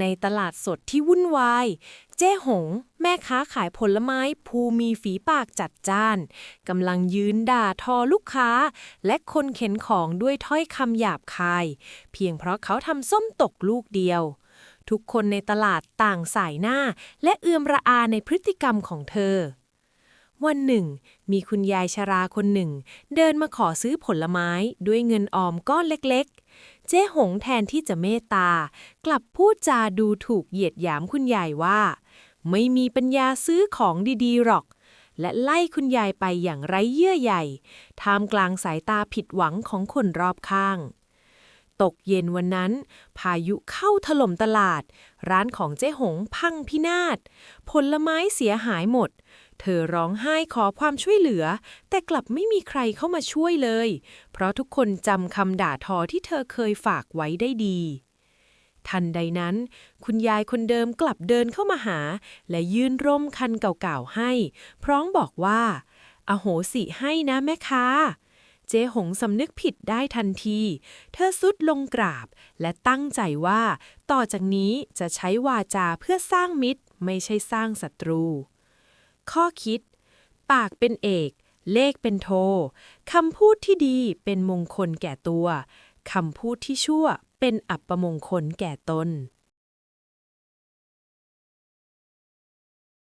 ในตลาดสดที่วุ่นวาย เจ๊หง แม่ค้าขายผลไม้ภูมีฝีปากจัดจ้านกำลังยืนด่าทอลูกค้า และคนเข็นของด้วยถ้อยคำหยาบคาย เพียงเพราะเขาทำส้มตกลูกเดียว ทุกคนในตลาดต่างสายหน้า และเอือมระอาในพฤติกรรมของเธอ วันหนึ่ง มีคุณยายชราคนหนึ่ง เดินมาขอซื้อผลไม้ด้วยเงินออมก้อนเล็กๆ เจ๊หงแทนที่จะเมตตา กลับพูดจาดูถูกเหยียดหยามคุณยายว่า ไม่มีปัญญาซื้อของดีๆหรอก และไล่คุณยายไปอย่างไร้เยื่อใยท่ามกลางสายตาผิดหวังของคนรอบข้าง ตกเย็นวันนั้น พายุเข้าถล่มตลาด ร้านของเจ๊หงพังพินาศผลไม้เสียหายหมด เธอร้องไห้ขอความช่วยเหลือ แต่กลับไม่มีใครเข้ามาช่วยเลย เพราะทุกคนจำคำด่าทอที่เธอเคยฝากไว้ได้ดี ทันใดนั้น คุณยายคนเดิมกลับเดินเข้ามาหา และยื่นร่มคันเก่าๆให้ พร้อมบอกว่า อโหสิให้นะแม่ค้าเจ๊หงสำนึกผิดได้ทันที เธอสุดลงกราบ และตั้งใจว่า ต่อจากนี้จะใช้วาจาเพื่อสร้างมิตร ไม่ใช่สร้างศัตรู ข้อคิด ปากเป็นเอก เลขเป็นโท คำพูดที่ดีเป็นมงคลแก่ตัว คำพูดที่ชั่วเป็นอัปมงคลแก่ตน